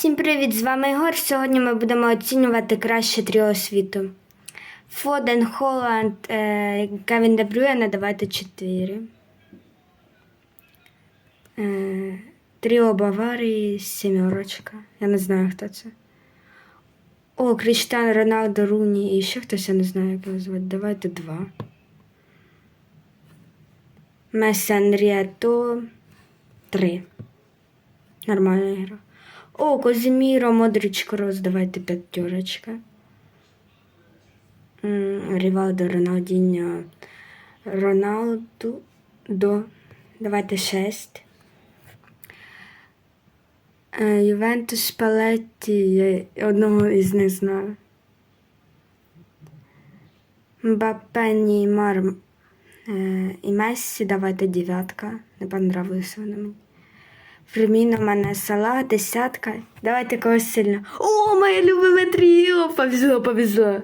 Всім привіт! З вами Ігор. Сьогодні ми будемо оцінювати краще тріо світу. Фоден, Холланд, е, Кевін Де Брюєне, давайте 4. Е, тріо Баварії, сімерочка. Я не знаю, хто це. О, Кріштиан Роналдо, Руні і ще хтось, я не знаю, як його звати. Давайте 2. Месі Анріато 3. Нормальна гра. О, Козіміро, Модрич Крос, давайте п'ятерочка. Рівалдо, Роналдіньо, Роналду, до. Давайте 6. Е, Ювентус Палетті, я одного із них знаю. Мбаппе, Неймар е, і Мессі, давайте дев'ятка. Не понравилися вони мені. В мене села, десятка. Давайте когось сильно. О, моє любиме тріо! Повезло, повезло.